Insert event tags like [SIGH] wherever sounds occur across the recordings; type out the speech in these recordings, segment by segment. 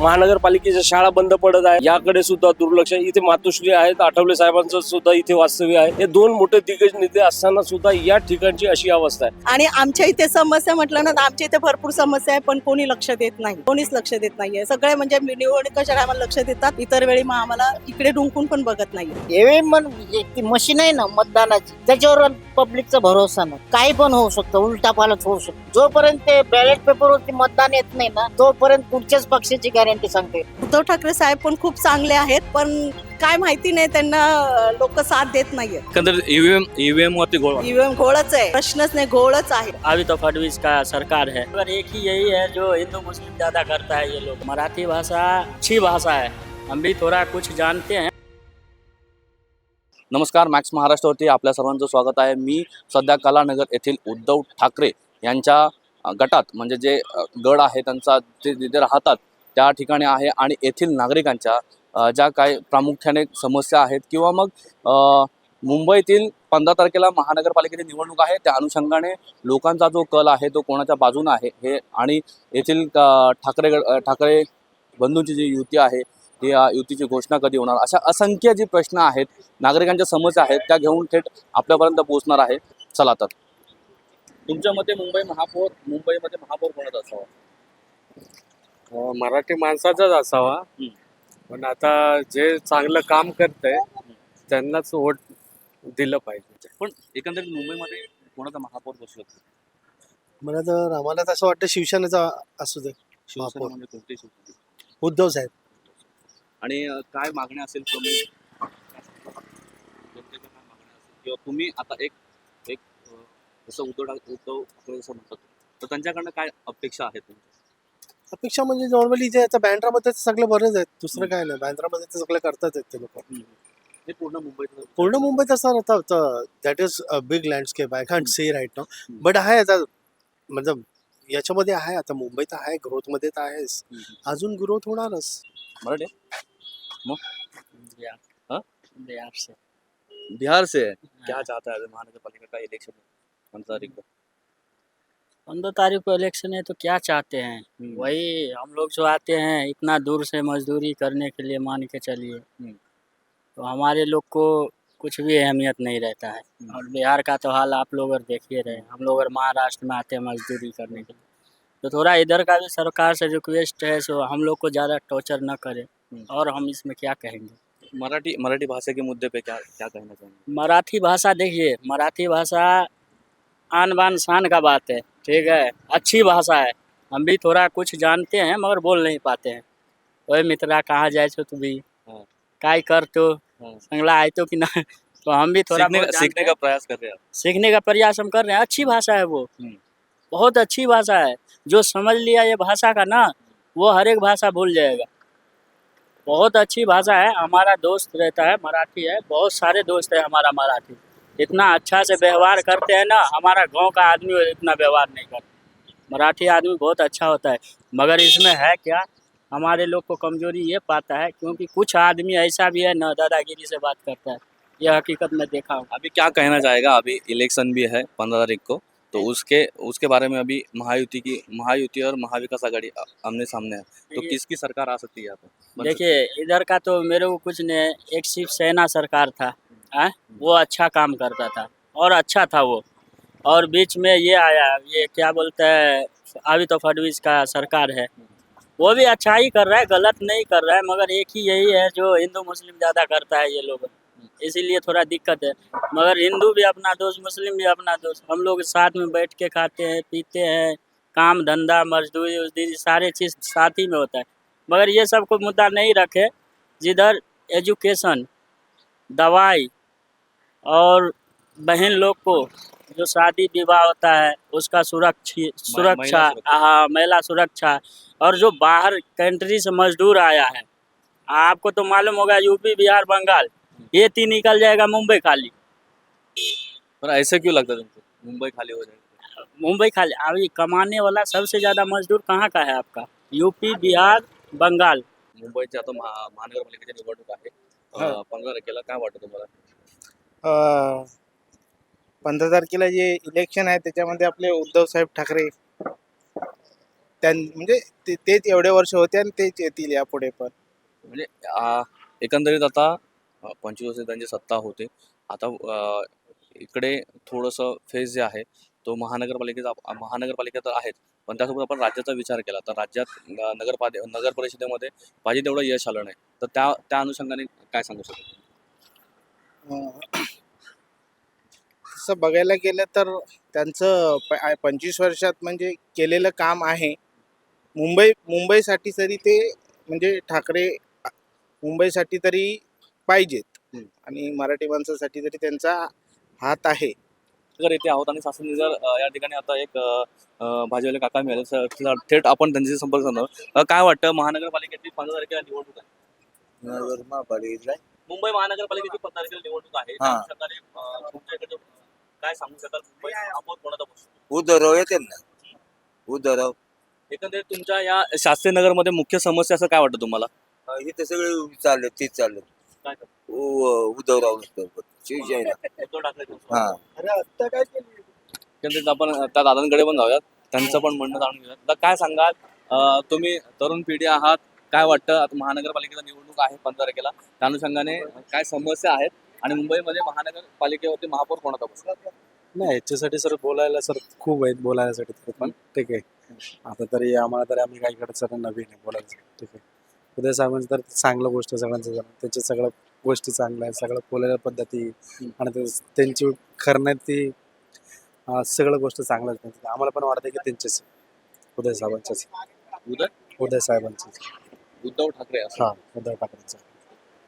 महानगरपालिकेच्या शाळा बंद पडत आहे. याकडे सुद्धा दुर्लक्ष. इथे मातोश्री आहेत आठवले साहेबांचं सुद्धा इथे वास्तव्य आहे. हे दोन मोठे दिग्गज नेते असताना सुद्धा या ठिकाणची अशी अवस्था आहे. आणि आमच्या इथे समस्या म्हटलं ना तर आमच्या इथे भरपूर समस्या आहे पण कोणी लक्ष देत नाही. कोणीच लक्ष देत नाहीये. सगळे म्हणजे निवडणुकीच्या टायमाला लक्ष देतात. इतर वेळी मग आम्हाला इकडे डुंकून पण बघत नाही मशीन आहे ना मतदानाची त्याच्यावर पब्लिकचा भरोसा नाही. काही पण होऊ शकतं उलटा पालट होऊ शकतो. जोपर्यंत ते बॅलेट पेपरवरती मतदान येत नाही ना तोपर्यंत कुठच्याच पक्षाची गॅरंटी सांगते उद्धव ठाकरे साहेब पण खूप चांगले आहेत पण काय माहिती नाही त्यांना लोक साथ देत नाहीये ईव्हीएम ईव्हीएम वरती गोळ. ईव्हीएम घोळच आहे. प्रश्नच नाही घोळच आहे. अभी तो फडवीस का सरकार है. मगर एक ही यही है जो हिंदू मुस्लिम ज्यादा करता है ये लोग. मराठी भाषा अच्छी भाषा है. हम भी थोड़ा कुछ जानते हैं. नमस्कार मॅक्स महाराष्ट्रावरती आपल्या सर्वांचं स्वागत आहे. मी सध्या कलानगर येथील उद्धव ठाकरे यांच्या गटात म्हणजे जे गड आहे त्यांचा ते तिथे राहतात त्या ठिकाणी आहे आणि येथील नागरिकांच्या ज्या काही प्रामुख्याने समस्या आहेत किंवा मग मुंबईतील पंधरा तारखेला महानगरपालिकेची निवडणूक आहे त्या अनुषंगाने लोकांचा जो कल आहे तो कोणाच्या बाजूने आहे हे आणि येथील ठाकरे ठाकरे बंधूंची जी युती आहे ती युतीची घोषणा कधी होणार? अशा असंख्य जी प्रश्न आहेत नागरिकांच्या समस्या आहेत त्या घेऊन थेट आपल्यापर्यंत पोहोचणार आहे. चला तर. तुमच्या मते मुंबई महापौर मुंबईमध्ये महापौर कोणाचा असावा? मराठी माणसाचाच असावा. पण आता जे चांगलं काम करतंय त्यांनाच वोट दिलं पाहिजे. पण एकंदरीत मुंबईमध्ये कोणाचा महापौर बसू शकतो? मला तर आम्हाला तर असं वाटतं शिवसेनेचा असू दे शिवसेना महापौर. म्हणजे कोणती शिवसेना. उद्धव साहेब. आणि अ, काय मागण्या असेल प्रमुख जनतेच्या काय मागण्या असेल? किंवा तुम्ही आता एक एक अ, जसं उद्धव उद्धव ठाकरे जसं म्हणतात तर त्यांच्याकडनं काय अपेक्षा आहेत तुमच्या? अपेक्षा म्हणजे नॉर्मली जे आता बँड्रामध्ये तर सगळे बरेच आहेत. दुसरं काय नाही. बँड्रामध्ये तर सगळे करतात आहेत ते लोक. हे पूर्ण मुंबईत पूर्ण मुंबईत असं राहतं that is a big landscape I can't say right now but आहे आता मतलब याच्यामध्ये आहे आता मुंबईत आहे ग्रोथमध्ये तर आहेच. अजून ग्रोथ होणारच. मराठी? बिहार. हाँ? बिहार से बिहार से क्या चाहता है महानगर पालिका का इलेक्शन पंद्रह तारीख को. पंद्रह तारीख को इलेक्शन है तो क्या चाहते हैं? वही हम लोग जो आते हैं इतना दूर से मजदूरी करने के लिए मान के चलिए। हम्म। तो हमारे लोग को कुछ भी अहमियत नहीं रहता है। हम्म। और बिहार का तो हाल आप लोग और देखिए रहे हम लोग और महाराष्ट्र में आते हैं मजदूरी करने के लिए। तो थोड़ा इधर का भी सरकार से रिक्वेस्ट है सो हम लोग को ज़्यादा टॉर्चर न करे। हम्म। और हम इसमें क्या कहेंगे? मराठी मराठी भाषा के मुद्दे पे क्या क्या कहना चाहेंगे? मराठी भाषा देखिए मराठी भाषा आन बान शान का बात है ठीक है? अच्छी भाषा है। हम भी थोड़ा कुछ जानते हैं मगर बोल नहीं पाते हैं। ओए मित्रा कहाँ जाए छो तू भी? हाँ। काय कर तो। संगला आए तो कि ना? [LAUGHS] तो हम भी थोड़ा सीखने सीखने का प्रयास कर रहे हैं सीखने का प्रयास हम कर रहे हैं। अच्छी भाषा है वो। हम्म। बहुत अच्छी भाषा है। जो समझ लिया ये भाषा का ना वो हर एक भाषा भूल जाएगा। बहुत अच्छी भाषा है। हमारा दोस्त रहता है मराठी है। बहुत सारे दोस्त है हमारा मराठी। इतना अच्छा से व्यवहार करते हैं ना हमारा गाँव का आदमी इतना व्यवहार नहीं करता। मराठी आदमी बहुत अच्छा होता है मगर इसमें है क्या? हमारे लोग को कमज़ोरी ये पाता है क्योंकि कुछ आदमी ऐसा भी है ना दादागिरी से बात करता है। यह हकीकत में देखा हूँ। अभी क्या कहना चाहेगा? अभी इलेक्शन भी है पंद्रह तारीख को तो उसके उसके बारे में अभी महायुति की महायुति और महाविकास आघाड़ी आमने सामने है। तो किसकी सरकार आ सकती है यहाँ पे? देखिए इधर का तो मेरे को कुछ नहीं एक शिवसेना सरकार था। आ? वो अच्छा काम करता था और अच्छा था वो। और बीच में ये आया, ये क्या बोलते हैं, अभी तो फडवीस का सरकार है। वो भी अच्छा ही कर रहा है, गलत नहीं कर रहा है, मगर एक ही यही है जो हिंदू मुस्लिम ज़्यादा करता है ये लोग। इसीलिए थोड़ा दिक्कत है। मगर हिंदू भी अपना दोस्त, मुस्लिम भी अपना दोस्त। हम लोग साथ में बैठ के खाते हैं, पीते हैं, काम, धंधा, मजदूरी उजदूरी सारे चीज़ साथ ही में होता है। मगर ये सबको मुद्दा नहीं रखे। जिधर एजुकेशन, दवाई और बहन लोग को जो शादी विवाह होता है उसका सुरक्षी सुरक्षा। हाँ महिला सुरक्षा। और जो बाहर कंट्री से मजदूर आया है आपको तो मालूम होगा यूपी बिहार बंगाल ये तीन निकल जाएगा मुंबई खाली। पर ऐसे क्यों लगता है तुमको? मुंबई खाली हो जाएगी। मुंबई खाली। अभी कमाने वाला सबसे ज़्यादा मजदूर कहाँ का है आपका? यूपी बिहार बंगाल। मुंबई आता महा महानगरपालिकेची निवडणूक आहे हा. अं, पंधरा तारखेला काय वाटतं तुम्हाला? पंधरा तारखेला जे इलेक्शन आहे त्याच्यामध्ये आपले उद्धव साहेब ठाकरे त्यां म्हणजे ते- तेच एवढे वर्ष होते आणि तेच येतील यापुढे पण. म्हणजे एकंदरीत आता पंचवीस वर्ष त्यांची सत्ता होते. आता इकडे थोडंसं फेज जे आहे तो महानगरपालिकेचा महानगरपालिका तर आहेच पण त्यासोबत आपण राज्याचा विचार केला तर राज्यात अ, नगर परिषदेमध्ये पाहिजे तेवढं यश आलं नाही. तर त्या त्या अनुषंगाने काय सांगू शकतो? तसं बघायला गेलं तर त्यांचं पंचवीस वर्षात म्हणजे केलेलं काम आहे. मुंबई मुंबईसाठी तरी ते म्हणजे ठाकरे मुंबईसाठी तरी पाहिजेत. आणि मराठी माणसासाठी तरी त्यांचा हात आहे. जर येथे आहोत आणि शासन जर या ठिकाणी आता एक भाजीवाले काका मिळाले. तर तर थेट आपण त्यांच्याशी संपर्क साधणार काय वाटतं? महानगरपालिकेची पंधरा तारखेला निवडणूक आहे. मुंबई महानगरपालिकेची तारखेला निवडणूक आहे. हा. काय सांगू शकाल? मुंबई महापौर कोणाचा बसतो उद्धवराव येते ना? उद्धवराव. एकंदरीत तुमच्या या शास्त्री नगरमध्ये मुख्य समस्या असं काय वाटतं तुम्हाला? इथे सगळे चालले तेच चालले. काय उद्धवराव शिवसेना. उद्धव ठाकरे हा. एकंदरीत आपण त्या दादांकडे पण जाऊयात. त्यांचं पण म्हणणं जाणून घेऊयात. तर काय सांगाल? अ, तुम्ही तरुण पिढी आहात. काय वाटतं? आता महानगरपालिकेचा निवडणूक आहे पंधरा तारखेला. त्या अनुषंगाने काय समस्या आहेत? आणि मुंबईमध्ये महानगरपालिकेवरती महापौर कोणाचा बसतो? नाही याच्यासाठी सर बोलायला सर खूप आहेत बोलायसाठी तरी पण. ठीक आहे. आता तरी आम्हाला तरी आम्ही काही कडे सर नवीन आहे बोलायला. ठीक आहे. उदय साहेबांचं तर चांगलं गोष्ट सगळ्यांचं जरा. त्यांच्या सगळ्या गोष्टी चांगल्या आहेत सगळं बोलायला पद्धती आणि त्यांची करण्याची सगळं गोष्ट त्यांच्या. आम्हाला पण वाटतं की त्यांचेच उदय साहेबांचेच उदय? उदय साहेबांचेच उद्धव ठाकरे असं हा उदय ठाकरेंचं.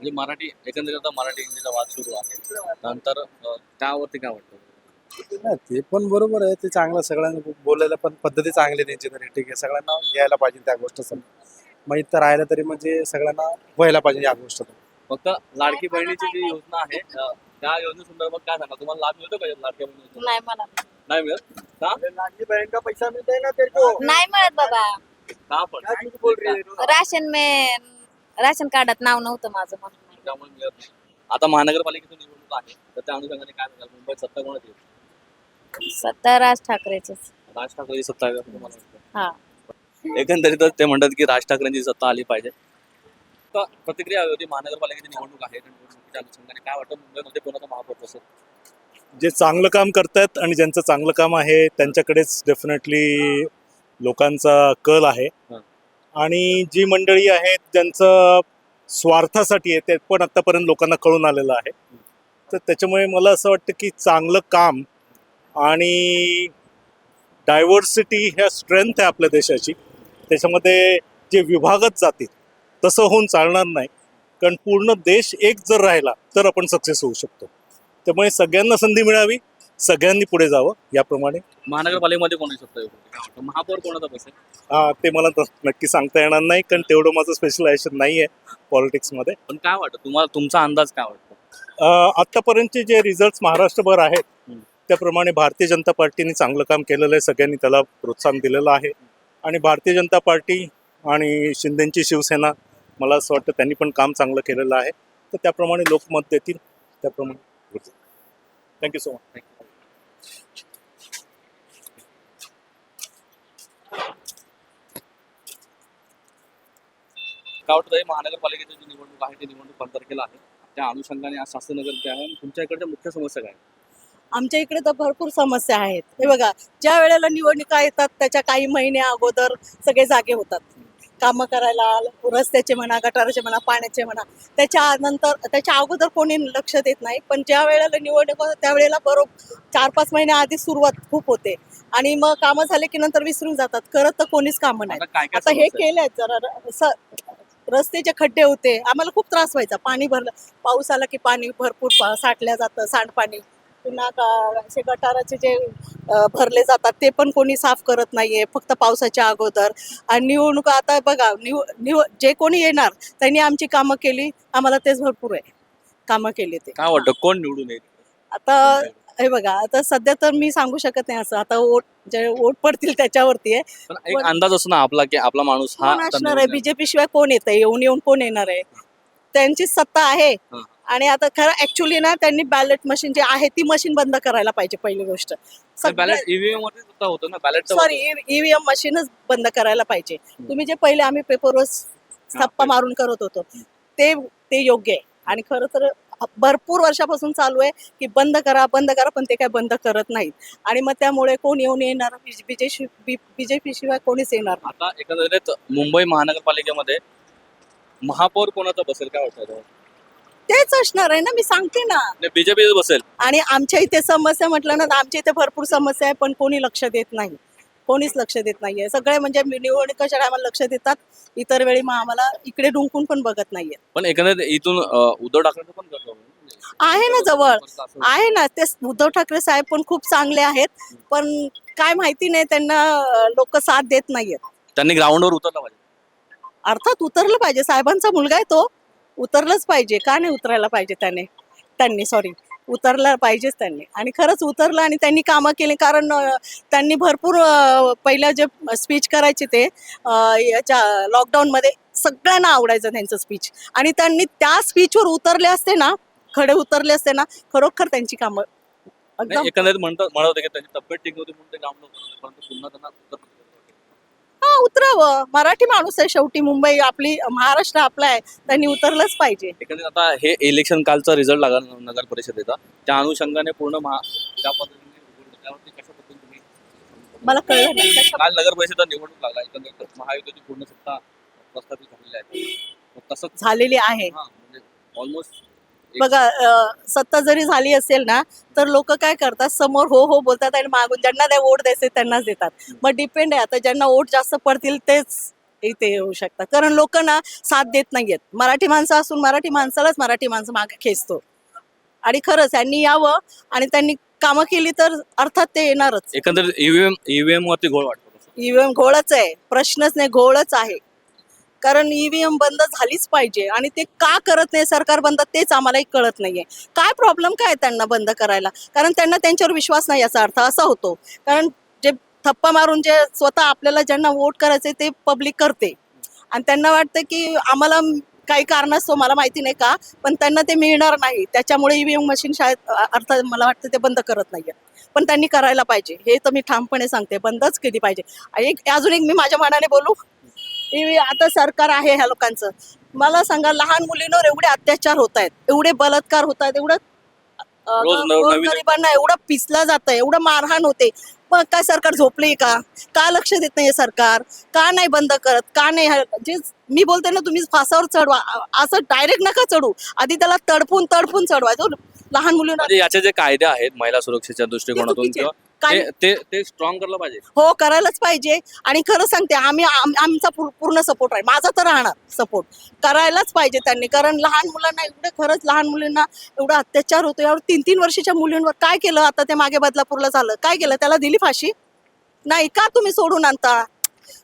म्हणजे मराठी एकंदरीत आता मराठी हिंदीचा वाद सुरू आहे. नंतर अ, त्यावरती काय वाटतं? नाही ते पण बरोबर आहे. ते चांगलं सगळ्यांना बोलायला पण पद्धती चांगली आहे त्यांची. तरी ठीक आहे सगळ्यांना यायला पाहिजे त्या गोष्टीचं मग इथं राहायला तरी म्हणजे सगळ्यांना व्हायला पाहिजे या गोष्टीतून फक्त लाडकी बहिणीची जी योजना आहे अ, त्या योजनेसंदर्भात काय सांगा? तुम्हाला लाभ मिळतो का या लाडक्या बहिणी? नाही मला नाही. मिळत? का? नाही मिळत बाबा. का पण राशन में राशन कार्डात नाव नव्हतं माझं म्हणून. नाही. त्यामुळे मिळत नाही आता महानगरपालिकेची निवडणूक आहे तर त्या अनुषंगाने काय सांगाल? मुंबईत सत्ता कोणाची आहे? सत्ता राज ठाकरेच राज ठाकरेची सत्ता आहे असं तुम्हाला वाटतं? हा. एकंदरीतच ते म्हणतात की राज ठाकरेंची सत्ता आली पाहिजे. तर प्रतिक्रिया हवी होती महानगरपालिकेची निवडणूक आहे त्या निवडणुकीच्या अनुषंगाने काय वाटतं? मुंबईमध्ये कोणाचा महापौर असेल? जे चांगलं काम करतायत आणि ज्यांचं चांगलं काम आहे त्यांच्याकडेच डेफिनेटली लोकांचा कल आहे. आणि जी मंडळी आहेत ज्यांचं स्वार्थासाठी आहे ते पण आतापर्यंत लोकांना कळून आलेलं आहे. तर त्याच्यामुळे मला असं वाटतं की चांगलं काम आणि डायव्हर्सिटी ह्या स्ट्रेंथ आहे आपल्या देशाची. त्याच्यामध्ये जे विभागत जातील तसं होऊन चालणार नाही. कारण पूर्ण देश एक जर राहिला तर आपण सक्सेस होऊ शकतो. त्यामुळे सगळ्यांना संधी मिळावी. सगळ्यांनी पुढे जावं याप्रमाणे. महानगरपालिकेमध्ये येऊ शकते? महापौर कोणाचा बसेल हा, ते मला त- नक्की सांगता येणार नाही कारण तेवढं माझं स्पेशलायझेशन नाही आहे पॉलिटिक्समध्ये पण काय वाटतं? तुम्हाला तुमचा अंदाज काय वाटतो? अं, आत्तापर्यंतचे जे रिझल्ट महाराष्ट्रभर आहेत. त्याप्रमाणे भारतीय जनता पार्टीने चांगलं काम केलेलं आहे सगळ्यांनी त्याला प्रोत्साहन दिलेलं आहे. आणि भारतीय जनता पार्टी आणि शिंदेची शिवसेना मला असं वाटतं त्यांनी पण काम चांगलं केलेलं आहे. तर त्याप्रमाणे लोक मत देतील त्याप्रमाणे. थँक्यू सो मच वाटतं हे महानगरपालिकेची जी निवडणूक आहे ती निवडणूक पंधरा तारखेला आहे. त्या अनुषंगाने आज शास्त्रनगर ते आहे. तुमच्या इकडच्या मुख्य समस्या काय? आमच्या इकडे तर भरपूर समस्या आहेत. हे बघा ज्या वेळेला निवडणुका येतात त्याच्या काही महिने अगोदर सगळे जागे होतात. कामं करायला रस्त्याचे म्हणा गटाराचे म्हणा पाण्याचे म्हणा त्याच्या नंतर त्याच्या अगोदर कोणी लक्ष देत नाही. पण ज्या वेळेला निवडणूक होतात त्यावेळेला बरोबर चार पाच महिन्या आधी सुरुवात खूप होते. आणि मग कामं झाले की नंतर विसरून जातात. करत तर कोणीच कामं नाही आता हे? केलंय जरा रस्त्याचे खड्डे होते. आम्हाला खूप त्रास व्हायचा. पाणी भरलं पाऊस आला की पाणी भरपूर पा- साठल्या जातं सांडपाणी. पुन्हा का- असे गटाराचे जे भरले जातात ते पण कोणी साफ करत नाहीये. फक्त पावसाच्या अगोदर. आणि निवडणूक आता बघा निव निव जे कोणी येणार त्यांनी आमची कामं केली. आम्हाला तेच भरपूर आहे. कामं केली ते. काय वाटतं? कोण निवडून येईल? आता हे बघा आता सध्या तर मी सांगू शकत नाही असं. आता वोट जे वोट पडतील त्याच्यावरती आहे. पण एक अंदाज असतो ना आपला की आपला माणूस हा कोण असणार आहे. बीजेपी शिवाय कोण येत येऊन येऊन कोण येणार आहे? त्यांचीच सत्ता आहे. हं. आणि आता खरं ऍक्च्युली ना त्यांनी बॅलेट मशीन जे आहे ती मशीन बंद करायला पाहिजे पहिली गोष्ट. बॅलेट ईव्हीएम सुद्धा होतं ना? बॅलेट सॉरी ईव्हीएम मशीनच बंद करायला पाहिजे. तुम्ही जे पहिले आम्ही पेपरवर थप्पा मारून करत होतो. ते ते योग्य आहे. आणि खरं तर भरपूर वर्षापासून चालू आहे की बंद करा बंद करा पण ते काय बंद करत नाहीत. आणि मग त्यामुळे कोण येऊन येणार? बीजेपी बीजेपी शिवाय कोणीच येणार. आता एकंदरीत मुंबई महानगरपालिकेमध्ये महापौर कोणाचा बसेल काय वाटतं तेच असणार आहे ना मी सांगते ना. बीजेपी बसेल. आणि आमच्या इथे समस्या म्हटलं ना आमच्या इथे भरपूर समस्या आहे पण कोणी लक्ष देत नाही. कोणीच लक्ष देत नाहीये. सगळे म्हणजे निवडणुकीच्या टायमाला लक्ष देतात. इतर वेळी मग आम्हाला इकडे डुंकून पण बघत नाहीये. पण एकंदरीत इथून अं, उद्धव ठाकरेंचं पण? आहे. ना जवळ. आहे ना. ते उद्धव ठाकरे साहेब पण खूप चांगले आहेत. पण काय माहिती नाही त्यांना लोक साथ देत नाहीयेत. त्यांनी ग्राउंडवर उतरलं पाहिजे. अर्थात उतरलं पाहिजे. साहेबांचा मुलगा आहे तो. उतरलंच पाहिजे. का नाही उतरायला पाहिजे त्याने? त्यांनी सॉरी उतरला पाहिजेच त्यांनी. आणि खरंच उतरलं आणि त्यांनी कामं केली. कारण त्यांनी भरपूर पहिलं जे स्पीच करायचे ते याच्या लॉकडाऊनमध्ये सगळ्यांना आवडायचं त्यांचं स्पीच आणि त्यांनी त्या स्पीचवर उतरले असते ना खडे उतरले असते ना खरोखर त्यांची कामं एकंदरीत म्हणतात म्हणत होते की त्यांची तब्येत ठीक नव्हती म्हणून ते उतरले. परंतु पुन्हा त्यांना उतरावं. मराठी माणूस आहे शेवटी. मुंबई आपली महाराष्ट्र आपला आहे. त्यांनी उतरलंच पाहिजे. एकंदरीत आता हे इलेक्शन कालचा रिझल्ट लागला नगर परिषदेचा. त्या अनुषंगाने पूर्ण महा त्या पद्धतीने निवडणूक- त्यावरती कशा पद्धतीने तुम्ही मला कळलं नाही. कशा- काल नगर परिषद निवडणूक लागला. एकंदरीत महायुतीची पूर्ण सत्ता प्रस्थापित झालेली आहे. मग तसंच झालेली आहे. हा म्हणजे ऑलमोस्ट बघा सत्ता जरी झाली असेल ना तर लोक काय करतात? समोर हो हो बोलतात आणि मागून ज्यांना ते वोट द्यायचे त्यांनाच देतात. मग डिपेंड आहे आता ज्यांना वोट जास्त पडतील तेच इथे येऊ शकतात. कारण लोक ना साथ देत नाहीयेत. मराठी माणसं असून मराठी माणसालाच मराठी माणसं मागे खेचतो. आणि खरंच त्यांनी यावं आणि त्यांनी कामं केली तर अर्थात ते येणारच. एकंदरीत ईव्हीएम ईव्हीएम वरती घोळ वाटतो. ईव्हीएम घोळच आहे. प्रश्नच नाही घोळच आहे. कारण ईव्हीएम बंद झालीच पाहिजे आणि ते का करत नाही सरकार बंद तेच आम्हालाही कळत नाहीये. काय प्रॉब्लेम काय त्यांना बंद करायला? कारण त्यांना त्यांच्यावर विश्वास नाही याचा अर्थ असा होतो. कारण जे थप्पा मारून जे स्वतः आपल्याला ज्यांना वोट करायचे ते पब्लिक करते. आणि त्यांना वाटतं की आम्हाला काही कारणास्तव मला माहिती नाही का पण त्यांना ते मिळणार नाही. त्याच्यामुळे ईव्हीएम मशीन शाळेत अर्थात मला वाटतं ते बंद करत नाहीये. पण त्यांनी करायला पाहिजे. हे तर मी ठामपणे सांगते. बंदच केली पाहिजे. एक अजून एक मी माझ्या मनाने बोलू? आता सरकार आहे ह्या लोकांचं. मला सांगा लहान मुलींवर एवढे अत्याचार होत आहेत एवढे बलात्कार होत आहेत एवढं एवढं पिसलं जातं एवढं मारहाण होते. मग काय सरकार झोपले का? का लक्ष देत नाही सरकार? का नाही बंद करत? का नाही जे मी बोलते ना तुम्ही फासावर चढवा. असं डायरेक्ट नका चढू. आधी त्याला तडपून तडपून चढवा लहान मुलींना म्हणजे याचे जे कायदे आहेत महिला सुरक्षेच्या दृष्टिकोनातून किंवा ते ते ते स्ट्रॉंग करायला पाहिजे. हो करायलाच पाहिजे. आणि खरं सांगते आम्ही आम- आमचा पूर- पूर्ण सपोर्ट आहे. माझा तर राहणार सपोर्ट करायलाच पाहिजे त्यांनी. कारण लहान मुलांना एवढे खरंच लहान मुलींना एवढा अत्याचार होतो यावर तीन तीन वर्षाच्या मुलींवर काय केलं? आता ते मागे बदलापूरला झालं. काय केलं? त्याला दिली फाशी? नाही का तुम्ही सोडून आणता?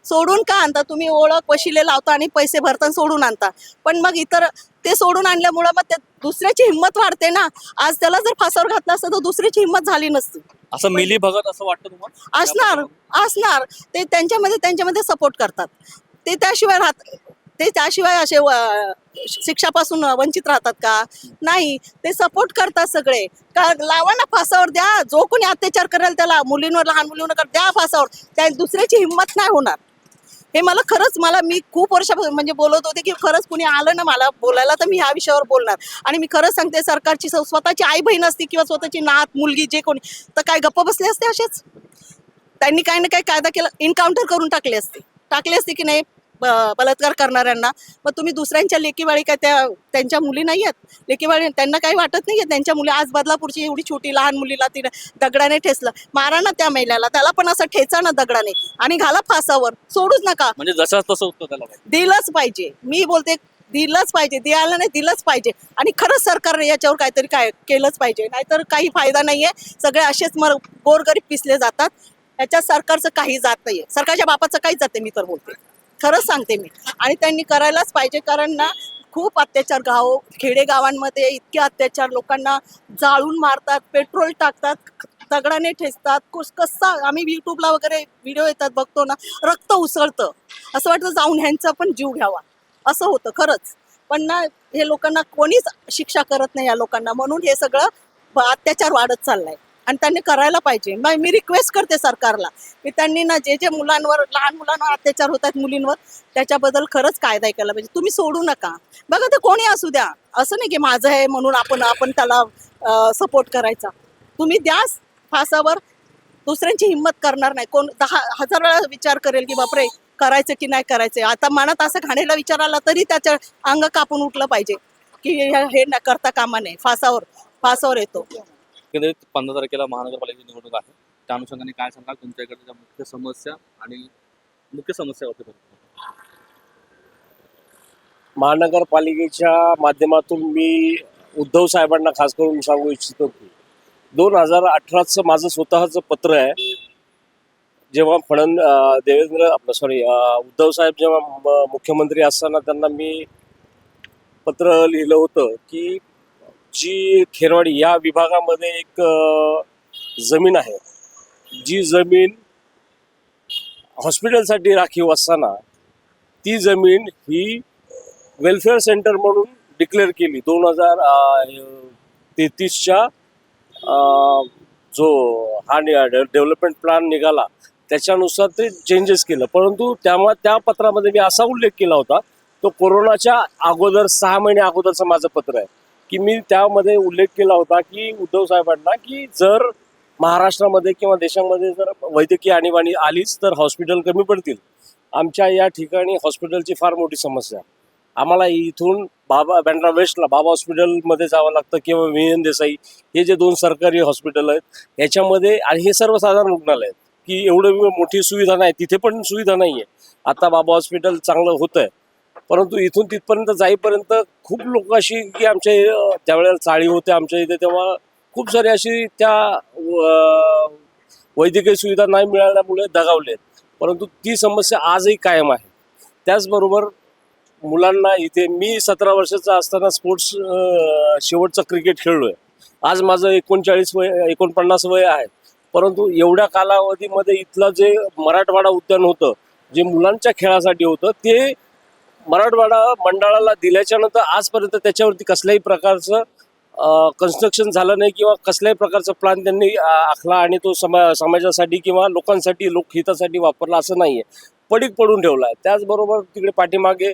सोडून का आणता? तुम्ही ओळख वशिले लावता आणि पैसे भरता आणि सोडून आणता. पण मग इतर ते सोडून आणल्यामुळं मग ते दुसऱ्याची हिंमत वाढते ना. आज त्याला जर फासावर घातलं असतं तर दुसऱ्याची हिंमत झाली नसती. असं मिली भगत असं वाटतं तुम्हाला? असणार असणार. ते त्यांच्यामध्ये त्यांच्यामध्ये सपोर्ट करतात. ते त्याशिवाय राहत ते त्याशिवाय असे शिक्षापासून वंचित राहतात का? नाही. ते सपोर्ट करतात सगळे. का लावा ना फासावर द्या. जो कोणी अत्याचार करेल त्याला मुलींवर लहान मुलींवर कर- द्या फासावर. त्या दुसऱ्याची हिंमत नाही होणार. हे मला खरंच मला मी खूप वर्षापासून म्हणजे बोलत होते की खरंच कुणी आलं ना मला बोलायला तर मी ह्या विषयावर बोलणार. आणि मी खरंच सांगते सरकारची स्वतःची आई बहीण असते किंवा स्वतःची नात मुलगी जे कोणी तर काय गप्प बसले असते असेच? त्यांनी काही ना काही कायदा केला एन्काउंटर करून टाकले असते. टाकले असते की नाही? बलात्कार करणाऱ्यांना. मग तुम्ही दुसऱ्यांच्या लेकीवाळी काय त्या त्यांच्या मुली नाही आहेत? लेकीवाळी त्यांना काही वाटत नाही त्यांच्या मुली आज बदलापूरची एवढी छोटी लहान मुलीला तिने दगडाने ठेचलं. मारा ना त्या महिलेला. त्याला पण असं ठेचा ना दगडाने. आणि घाला फासावर. सोडूच नका. म्हणजे जसं तसं उत्तर त्याला. दिलंच पाहिजे. मी बोलते दिलंच पाहिजे. द्यायला नाही दिलंच पाहिजे. आणि खरंच सरकारने याच्यावर काहीतरी काय केलंच पाहिजे. नाहीतर काही फायदा नाहीये. सगळे असेच मर गोरगरीब पिसले जातात. याच्यात सरकारचं काही जात नाहीये. सरकारच्या बापाचं काहीच जाते मी तर बोलते. खरंच सांगते मी. आणि त्यांनी करायलाच पाहिजे कारण ना खूप अत्याचार गाव खेडेगावांमध्ये इतके अत्याचार लोकांना जाळून मारतात पेट्रोल टाकतात दगडाने ठेचतात कुस कसा आम्ही युट्यूबला वगैरे व्हिडिओ येतात बघतो ना रक्त उसळतं. असं वाटतं जाऊन ह्यांचा पण जीव घ्यावा. असं होतं खरंच. पण ना हे लोकांना कोणीच शिक्षा करत नाही या लोकांना. म्हणून हे सगळं अत्याचार वाढत चाललाय. आणि त्यांनी करायला पाहिजे. मग मी रिक्वेस्ट करते सरकारला की त्यांनी ना जे जे मुलांवर लहान मुलांवर अत्याचार होत आहेत मुलींवर त्याच्याबद्दल खरंच कायदा केला पाहिजे. तुम्ही सोडू नका. बघा ते कोणी असू द्या. असं नाही की माझं आहे म्हणून आपण आपण त्याला सपोर्ट करायचा. तुम्ही द्या फासावर. दुसऱ्यांची हिंमत करणार नाही. कोण दहा हजार वेळा विचार करेल की बापरे करायचं की नाही करायचं. आता मनात असं घाणेला विचार आला तरी त्याचं अंग कापून उठलं पाहिजे. की हे हे न करता कामा नये. फासावर फासावर येतो. एकंदरीत पंधरा तारखेला महानगरपालिकेची निवडणूक आहे. त्या अनुषंगाने काय सांगाल? तुमच्या इकडच्या मुख्य समस्या आणि मुख्य समस्या होते महानगरपालिकेच्या माध्यमातून मी उद्धव साहेबांना खास करून सांगू इच्छितो की दोन हजार अठराचं माझं स्वतःचं पत्र आहे. जेव्हा फडण देवेंद्र आपलं सॉरी उद्धव साहेब जेव्हा मुख्यमंत्री असताना त्यांना मी पत्र लिहिलं होतं की जी खेरवाडी या विभागामध्ये एक जमीन आहे. जी जमीन हॉस्पिटलसाठी राखीव असताना ती जमीन ही वेलफेअर सेंटर म्हणून डिक्लेअर केली. दोन हजार तेहतीसच्या जो हा डेव्हलपमेंट प्लॅन निघाला त्याच्यानुसार ते चेंजेस केलं. परंतु त्यामुळे त्या पत्रामध्ये मी असा उल्लेख केला होता तो कोरोनाच्या अगोदर सहा महिने अगोदरचं माझं पत्र आहे. की मी त्यामध्ये उल्लेख केला होता की उद्धव साहेबांना की जर महाराष्ट्रामध्ये किंवा देशामध्ये जर वैद्यकीय आणीबाणी आलीच तर हॉस्पिटल कमी पडतील. आमच्या या ठिकाणी हॉस्पिटलची फार मोठी समस्या. आम्हाला इथून बाबा बँड्रा वेस्टला बाबा हॉस्पिटलमध्ये जावं लागतं किंवा विनयन देसाई हे जे दोन सरकारी हॉस्पिटल आहेत याच्यामध्ये आणि हे सर्वसाधारण रुग्णालय आहेत की एवढं मोठी सुविधा नाही तिथे पण सुविधा नाही आहे आता बाबा हॉस्पिटल चांगलं होतं आहे परंतु इथून तिथपर्यंत जाईपर्यंत खूप लोक अशी की आमच्या त्यावेळेला चाळी होते आमच्या इथे तेव्हा खूप सारे अशी त्या वैद्यकीय सुविधा नाही मिळाल्यामुळे दगावले आहेत. परंतु ती समस्या आजही कायम आहे. त्याचबरोबर मुलांना इथे मी सतरा वर्षाचा असताना स्पोर्ट्स शेवटचं क्रिकेट खेळलोय. आज माझं एकोणचाळीस वय एकोणपन्नास वय आहे. परंतु एवढ्या कालावधीमध्ये इथलं जे मराठवाडा उद्यान होतं जे मुलांच्या खेळासाठी होतं ते मराठवाडा मंडळाला दिल्याच्या नंतर आजपर्यंत त्याच्यावरती कसल्याही प्रकारचं कन्स्ट्रक्शन झालं नाही किंवा कसल्याही प्रकारचा प्लान त्यांनी आखला आणि तो समा समाजासाठी किंवा लोकांसाठी लोकहितासाठी वापरला असं नाही आहे पडीक पडून ठेवला आहे त्याचबरोबर तिकडे पाठीमागे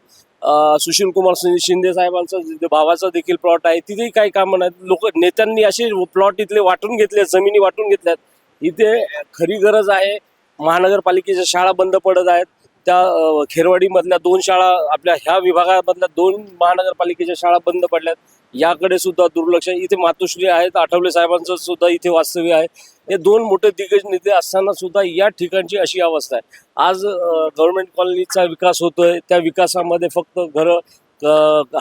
सुशील कुमार शिंदे साहेबांचा भावाचा देखील प्लॉट आहे तिथेही काही कामं नाहीत. लोक नेत्यांनी असे प्लॉट इथले वाटून घेतले जमिनी वाटून घेतल्यात. इथे खरी गरज आहे महानगरपालिकेच्या शाळा बंद पडत आहेत. त्या खेरवाडीमधल्या दोन शाळा आपल्या ह्या विभागामधल्या दोन महानगरपालिकेच्या शाळा बंद पडल्यात. याकडे सुद्धा दुर्लक्ष इथे मातोश्री आहेत आठवले साहेबांचं सुद्धा इथे वास्तव्य आहे. हे दोन मोठे दिग्गज नेते असताना सुद्धा या ठिकाणची अशी अवस्था आहे. आज गव्हर्नमेंट कॉलनीचा विकास होतोय. त्या विकासामध्ये फक्त घरं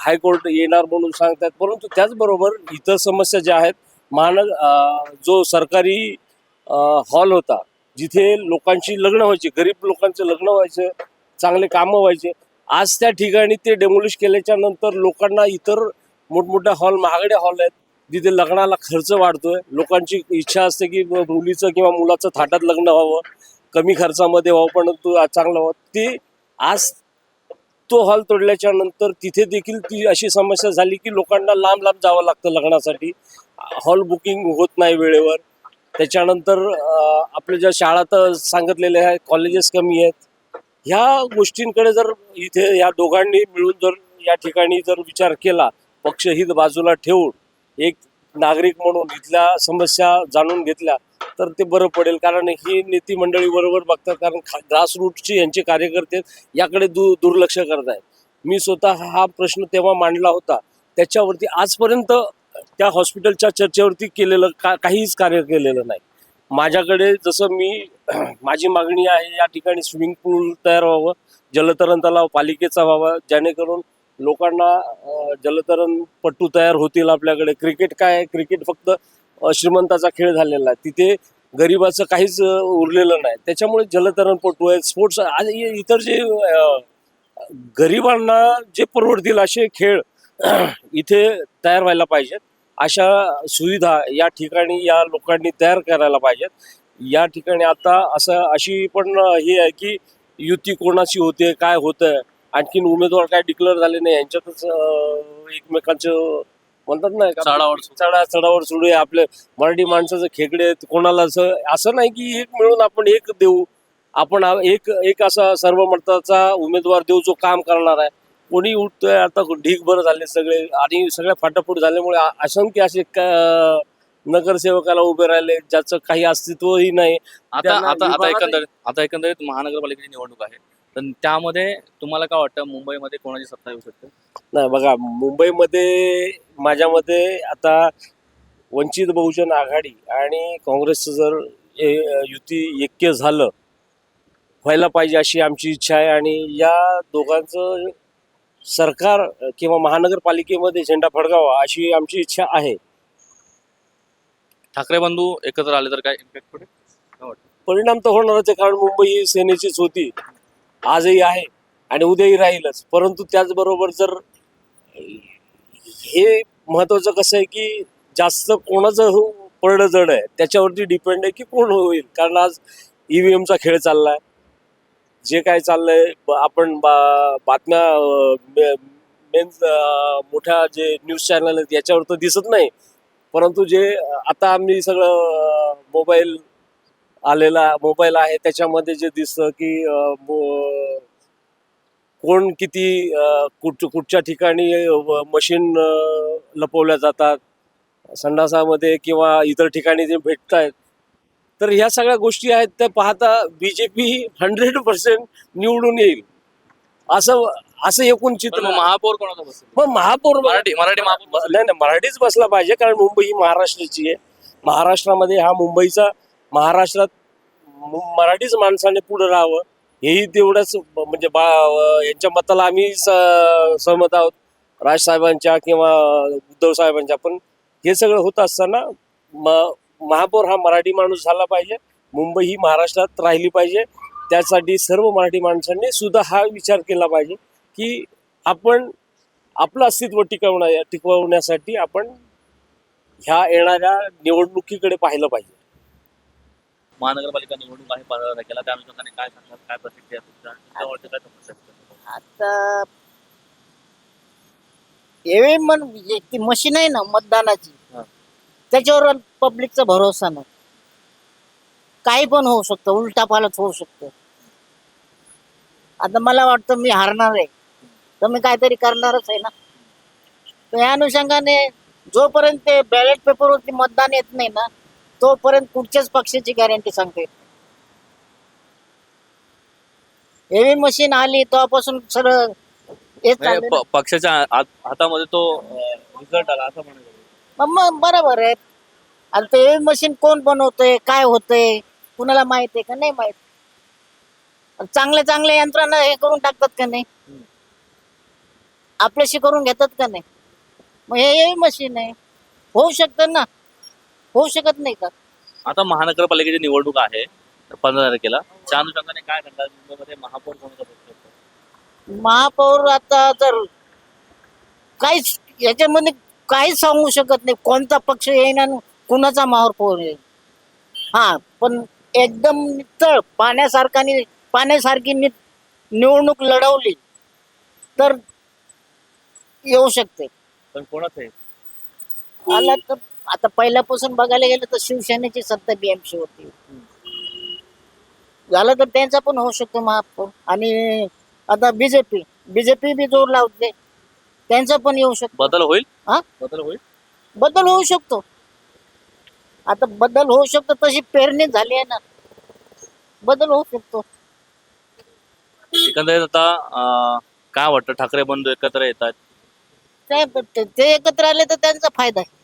हायकोर्ट येणार म्हणून सांगतात परंतु त्याचबरोबर इतर समस्या ज्या आहेत महानगर जो सरकारी हॉल होता जिथे लोकांची लग्न व्हायची गरीब लोकांचे लग्न व्हायचे चांगले कामं व्हायचे आज त्या ठिकाणी ते डेमोलिश केल्याच्यानंतर लोकांना इतर मोठमोठ्या हॉल महागडे हॉल आहेत जिथे लग्नाला खर्च वाढतोय. लोकांची इच्छा असते की मुलीचं किंवा मुलाचं थाटात लग्न व्हावं कमी खर्चामध्ये व्हावं पण तो चांगलं व्हावं. ते आज तो हॉल तोडल्याच्या नंतर तिथे देखील ती अशी समस्या झाली की लोकांना लांब लांब जावं लागतं लग्नासाठी. हॉल बुकिंग होत नाही वेळेवर. त्याच्यानंतर आपल्या ज्या शाळा तर सांगितलेल्या आहेत कॉलेजेस कमी आहेत ह्या गोष्टींकडे जर इथे या दोघांनी मिळून जर या ठिकाणी जर विचार केला पक्षहित बाजूला ठेवून एक नागरिक म्हणून इथल्या समस्या जाणून घेतल्या तर ते बरं पडेल. कारण ही नेती मंडळी बरोबर बघतात कारण ग्रासरूटची यांचे कार्यकर्ते याकडे दु दुर्लक्ष करत आहेत मी स्वतः हा प्रश्न तेव्हा मांडला होता. त्याच्यावरती आजपर्यंत त्या हॉस्पिटलच्या चर्चेवरती केलेलं का काहीच कार्य केलेलं नाही. माझ्याकडे जसं मी [CLEARS THROAT] माझी मागणी आहे या ठिकाणी स्विमिंग पूल तयार व्हावं जलतरण तलाव पालिकेचा व्हावा जेणेकरून लोकांना अं, जलतरण पट्टू तयार होतील आपल्याकडे. क्रिकेट काय आहे? क्रिकेट फक्त श्रीमंताचा खेळ झालेला आहे. तिथे गरिबाचं काहीच उरलेलं नाही. त्याच्यामुळे जलतरण पट्टू आहेत. स्पोर्ट्स इतर जे गरिबांना जे परवडतील असे खेळ [CLEARS THROAT] इथे तयार व्हायला पाहिजेत. अशा सुविधा या ठिकाणी या लोकांनी तयार करायला पाहिजेत या ठिकाणी आता असं अशी पण हे आहे की युती कोणाची होते काय होतं आणखीन उमेदवार काय डिक्लेअर झाले नाही यांच्यातच एकमेकांचं म्हणतात ना सुरू. चढा चढावर सुरू आहे आपले मराठी माणसाचं खेकडे आहेत, कोणाला असं असं नाही की एक मिळून आपण एक देऊ आपण एक एक असा सर्व मताचा उमेदवार देऊ जो काम करणार आहे कोणी उठतोय आता ढीगभर झाले सगळे आणि सगळ्या फाटाफूट झाल्यामुळे असंख्य असे नगरसेवकाला उभे राहिले ज्याचं काही अस्तित्वही नाही. आता आता आता एकंदरीत आता एकंदरीत महानगरपालिकेची निवडणूक आहे. तर त्यामध्ये तुम्हाला काय वाटतं मुंबईमध्ये कोणाची सत्ता येऊ शकते? नाही बघा मुंबईमध्ये माझ्या मते आता वंचित बहुजन आघाडी आणि काँग्रेसचं जर युती ऐक्य झालं व्हायला पाहिजे अशी आमची इच्छा आहे आणि या दोघांचं सरकार किंवा महानगरपालिकेमध्ये झेंडा फडकावा अशी आमची इच्छा आहे. ठाकरे बंधू एकत्र आले तर काय इम्पॅक्ट पडेल? परिणाम तर होणारच आहे कारण मुंबई ही सेनेचीच होती. आजही आहे आणि उद्याही राहीलच. परंतु त्याचबरोबर जर हे महत्वाचं कसं आहे की जास्त कोणाचं पडलं जड आहे त्याच्यावरती डिपेंड आहे की कोण होईल. कारण आज ईव्हीएमचा खेळ चाललाय. जे काय चाललंय आपण बा- बातम्या मेन मोठ्या जे न्यूज चॅनल आहेत याच्यावर तर दिसत नाही. परंतु जे आता आम्ही सगळं मोबाईल आलेला मोबाईल आहे त्याच्यामध्ये जे दिसतं की कोण किती कुठ कुठच्या ठिकाणी मशीन लपवल्या जातात संडासामध्ये किंवा इतर ठिकाणी जे भेटत आहेत तर ह्या सगळ्या गोष्टी आहेत त्या पाहता B J P hundred percent निवडून येईल. असं असं एकूण चित्र महापौर कोणाचा बसेल? मग महापौर मराठी मराठी महापौर. नाही नाही मराठीच बसला पाहिजे कारण मुंबई ही महाराष्ट्राची आहे. महाराष्ट्रामध्ये हा मुंबईचा महाराष्ट्रात मराठीच माणसाने पुढे राहावं हेही तेवढंच म्हणजे बा यांच्या मताला आम्ही सहमत आहोत. राजसाहेबांच्या किंवा उद्धव साहेबांच्या पण हे सगळं होत असताना महापौर हा मराठी माणूस झाला पाहिजे. मुंबई ही महाराष्ट्रात राहिली पाहिजे. त्यासाठी सर्व मराठी माणसांनी सुद्धा हा विचार केला पाहिजे की आपण आपलं अस्तित्व टिकवण्या टिकवण्यासाठी आपण ह्या येणाऱ्या निवडणुकीकडे पाहिलं पाहिजे. महानगरपालिका निवडणूक आहे तारखेला त्या अनुषंगाने काय सांगतात काय प्रतिक्रिया तुमच्या? तुमच्यावरती काय समस्या आहेत? आता म्हणजे ती मशीन आहे ना मतदानाची. त्याच्यावर पब्लिकचा भरोसा नाही. काही पण होऊ शकतं उलटा पालट होऊ शकतं. आता मला वाटतं मी हारणार आहे. तर मी काहीतरी करणारच आहे ना. तर या अनुषंगाने जोपर्यंत ते बॅलेट पेपरवरती मतदान येत नाही ना तोपर्यंत कुठच्याच पक्षाची गॅरंटी सांगते हेवी मशीन आली तेव्हापासून सगळं हेच म्हणजे चाललंय ना. प- पक्षाच्या हात- हातामध्ये तो रिझल्ट आला असं म्हणायचं. मग मग बरोबर आहे. आणि ते मशीन कोण बनवतंय काय होतंय कुणाला माहीत आहे का नाही माहीत? आणि चांगल्या चांगल्या यंत्रणा हे करून टाकतात का नाही? आपल्याशी करून घेतात का नाही? मग हे मशीन आहे. होऊ शकतं ना? होऊ शकत नाही का? आता महानगरपालिकेची निवडणूक आहे पंधरा तारखेला. त्या अनुषंगाने काय मुंबईमध्ये महापौर कोणाचा बसू शकतो महापौर आता जर काहीच याच्यामध्ये काहीच सांगू शकत नाही. कोणता पक्ष येईन आणि कुणाचा महापौर येईल. हा पण एकदम नितळ पाण्यासारखा पाण्यासारखी नि निवडणूक लढवली तर येऊ शकते. पण कोणाचं आहे? आला तर आता पहिल्यापासून बघायला गेलं तर शिवसेनेची सत्ता बीएमसी होती. झालं तर त्यांचा पण होऊ शकतो महापौर. आणि आता बीजेपी बीजेपी बी जोर लावते. त्यांचा पण येऊ शकतो. बदल होईल? हा? बदल होईल? बदल होऊ शकतो. आता बदल होऊ शकतो तशी पेरणी झाली आहे ना. बदल होऊ शकतो. एकंदरीत आता अं, काय वाटतं? ठाकरे बंधू एकत्र येतात? काय ते- ते एकत्र आले तर त्यांचा फायदा आहे.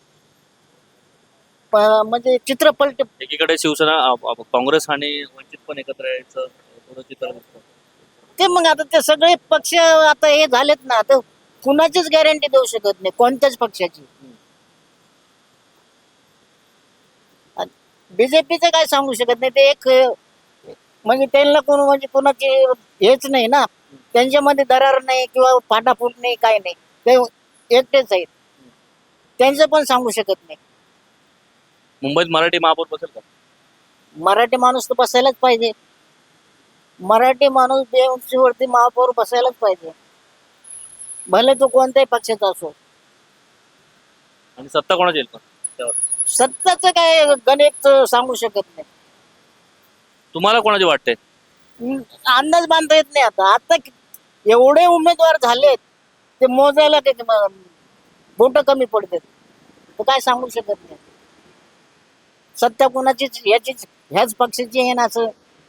प- म्हणजे चित्र पलट एकीकडे शिवसेना अं, अं, काँग्रेस आणि वंचित पण एकत्र यायचं थोडं चित्र दिसतं ते मग आता ते सगळे पक्ष आता हे झालेत ना तर कुणाचीच गॅरंटी देऊ शकत नाही कोणत्याच पक्षाची. बीजेपीचं काय सांगू शकत नाही ते एक म्हणजे त्यांना कोण म्हणजे कोणाची हेच नाही ना. त्यांच्यामध्ये दरार नाही किंवा फाटाफूट नाही काय नाही. ते एकटेच आहेत. त्यांचं पण सांगू शकत नाही. मुंबईत मराठी महापौर बसेल का? मराठी माणूस तर बसायलाच पाहिजे. मराठी माणूस बेउंचीवरती महापौर बसायलाच पाहिजे. भले तो कोणत्याही पक्षाचा असो. आणि सत्ता कोणाची येईल पण? सत्ताचं काय गणित सांगू शकत नाही. तुम्हाला कोणाची वाटते? हम्म, अंदाज बांधता येत नाही आता. आता कि- एवढे उमेदवार झालेत ते मोजायला ते बोट कमी पडतात. तर काय सांगू शकत नाही. सत्ता कोणाचीच ह्याचीच ह्याच पक्षाची आहे ना असं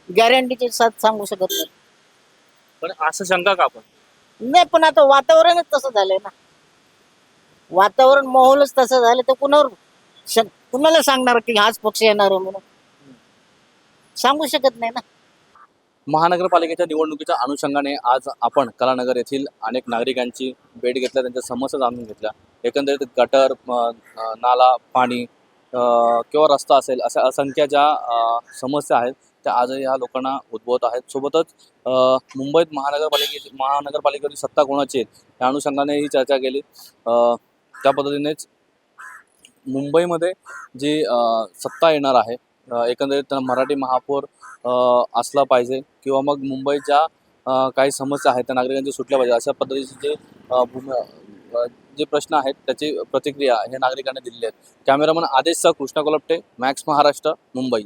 गॅरंटीची साथ सांगू शकत नाही. पण असं शंका का आपण? नाही पण आता वातावरणच तसं झालंय ना. वातावरण माहोलच तसं झालं तर कुणावर श- कुणाला सांगणार की हाच पक्ष येणार आहे म्हणून? सांगू शकत नाही ना. महानगरपालिकेच्या निवडणुकीच्या अनुषंगाने आज आपण कलानगर येथील अनेक नागरिकांची भेट घेतल्या त्यांच्या समस्या जाणून घेतल्या. एकंदरीत गटर म, अ, नाला पाणी अ, किंवा रस्ता असेल अशा असंख्य ज्या अ, समस्या आहेत त्या आजही ह्या लोकांना उद्भवत आहेत. सोबतच मुंबईत महानगरपालिकेची महानगरपालिकेची सत्ता कोणाची आहे? या अनुषंगाने ही चर्चा केली. त्या पद्धतीनेच मुंबईमध्ये जी सत्ता येणार आहे एकंदरीत त्यांना मराठी महापौर असला पाहिजे किंवा मग मुंबईच्या काही समस्या आहेत त्या नागरिकांच्या सुटल्या पाहिजे अशा पद्धतीचे जे जे प्रश्न आहेत त्याची प्रतिक्रिया हे नागरिकांनी दिलेली आहेत. कॅमेरामन आदेशचा कृष्णा कोलपटे मॅक्स महाराष्ट्र मुंबई.